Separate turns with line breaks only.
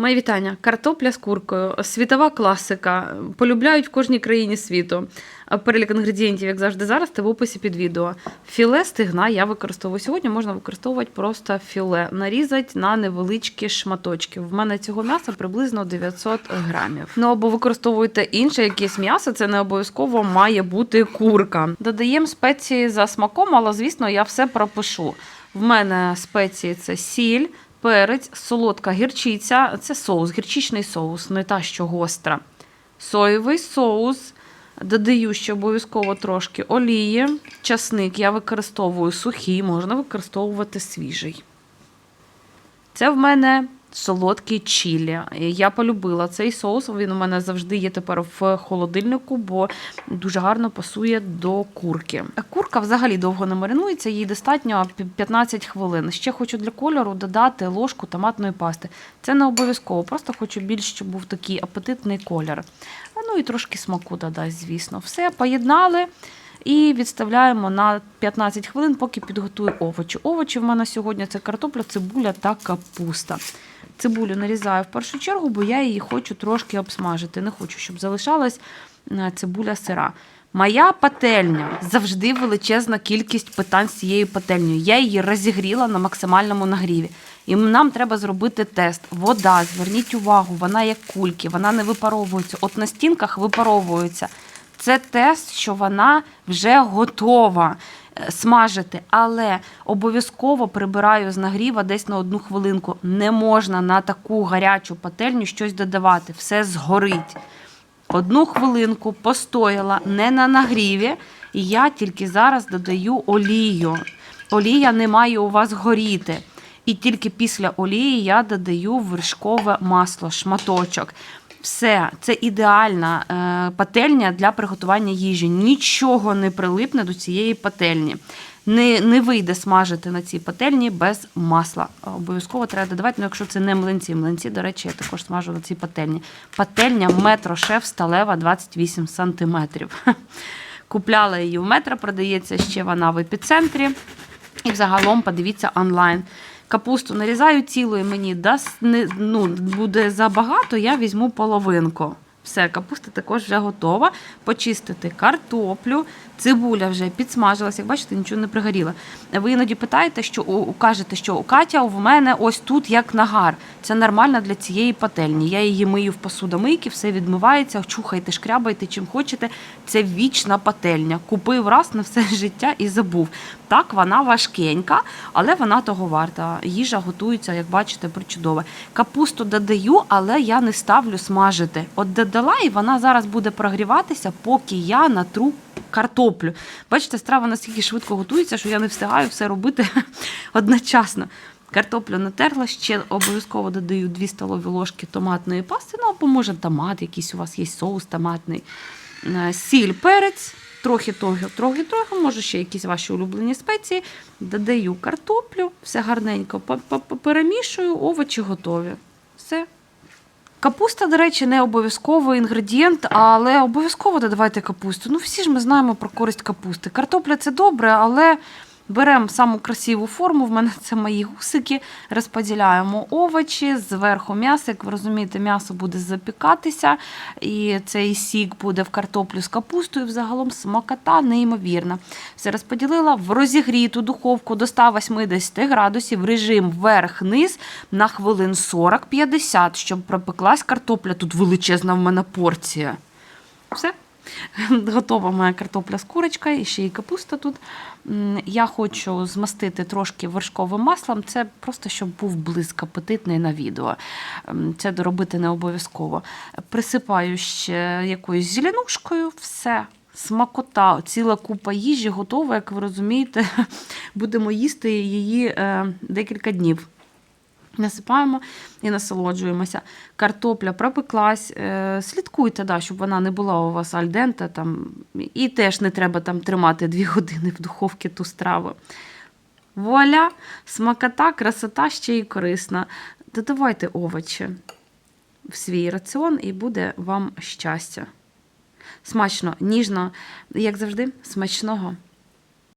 Мої вітання. Картопля з куркою, світова класика. Полюбляють в кожній країні світу. Перелік інгредієнтів, як завжди, зараз та в описі під відео. Філе стигна я використовую сьогодні. Можна використовувати просто філе, нарізати на невеличкі шматочки. В мене цього м'яса приблизно 900 грамів. Ну або використовуєте інше якесь м'ясо, це не обов'язково має бути курка. Додаємо спеції за смаком, але звісно, я все пропишу. В мене спеції це сіль, перець, солодка гірчиця, це соус, гірчичний соус, не та що гостра. Соєвий соус. Додаю ще обов'язково трошки олії, часник я використовую сухий, можна використовувати свіжий. Це в мене солодкий чілі. Я полюбила цей соус. Він у мене завжди є тепер в холодильнику, бо дуже гарно пасує до курки. Курка взагалі довго не маринується, їй достатньо 15 хвилин. Ще хочу для кольору додати ложку томатної пасти. Це не обов'язково, просто хочу більш, щоб був такий апетитний колір. Ну і трошки смаку додасть, звісно. Все, поєднали. І відставляємо на 15 хвилин, поки підготую овочі. Овочі в мене сьогодні це картопля, цибуля та капуста. Цибулю нарізаю в першу чергу, бо я її хочу трошки обсмажити. Не хочу, щоб залишалась е, цибуля сира. Моя пательня завжди величезна кількість питань з цією пательнею. Я її розігріла на максимальному нагріві. І нам треба зробити тест. Вода, зверніть увагу, вона як кульки, вона не випаровується. От на стінках випаровується. Це тест, що вона вже готова е, смажити, але обов'язково прибираю з нагріва десь на одну хвилинку. Не можна на таку гарячу пательню щось додавати, все згорить. Одну хвилинку постояла не на нагріві, і я тільки зараз додаю олію. Олія не має у вас горіти. І тільки після олії я додаю вершкове масло, шматочок. Все, це ідеальна е, пательня для приготування їжі. Нічого не прилипне до цієї пательні. Не, не вийде смажити на цій пательні без масла. Обов'язково треба додавати, ну якщо це не млинці. Млинці, до речі, я також смажу на цій пательні. Пательня метро шеф сталева 28 сантиметрів. Купляла її в метро, продається ще вона в епіцентрі. І взагалом подивіться онлайн. Капусту нарізаю цілою, мені не, ну, буде забагато, я візьму половинку. Все, капуста також вже готова. Почистити картоплю, цибуля вже підсмажилася. Як бачите, нічого не пригоріло. Ви іноді питаєте, що кажете, що у Катя в мене ось тут як нагар. Це нормально для цієї пательні. Я її мию в посудомийки, все відмивається, чухайте, шкрябайте чим хочете. Це вічна пательня. Купив раз на все життя і забув. Так, вона важкенька, але вона того варта. Їжа готується, як бачите, причудово. Капусту додаю, але я не ставлю смажити. От додала, і вона зараз буде прогріватися, поки я натру картоплю. Бачите, страва настільки швидко готується, що я не встигаю все робити одночасно. Картоплю натерла, ще обов'язково додаю 2 столові ложки томатної пасти, ну або може томат, якийсь у вас є соус томатний, Е, сіль, перець, трохи трохи, трохи, трохи, може ще якісь ваші улюблені спеції. Додаю картоплю, все гарненько перемішую, овочі готові. Все. Капуста, до речі, не обов'язковий інгредієнт, але обов'язково додавайте капусту. Ну, всі ж ми знаємо про користь капусти. Картопля це добре, але беремо саму красиву форму. В мене це мої гусики. Розподіляємо овочі, зверху м'ясо. Як ви розумієте, м'ясо буде запікатися, і цей сік буде в картоплю з капустою. Взагалом смакота неймовірна. Все розподілила в розігріту духовку до 180 градусів, режим вверх-низ на хвилин 40-50, щоб пропеклась картопля. Тут величезна в мене порція. Все. Готова моя картопля з курочкою і ще й капуста тут. Я хочу змастити трошки вершковим маслом. Це просто щоб був блиск апетитний на відео. Це доробити не обов'язково. Присипаю ще якоюсь зеленушкою, все. Смакота, ціла купа їжі готова, як ви розумієте, будемо їсти її е, декілька днів. Насипаємо і насолоджуємося. Картопля пропеклась. Е, Слідкуйте, да, щоб вона не була у вас альдента. Там, і теж не треба там тримати дві години в духовці ту страву. Вуаля, смакота, красота ще й корисна. Додавайте овочі в свій раціон і буде вам щастя. Смачно, ніжно, як завжди, смачного.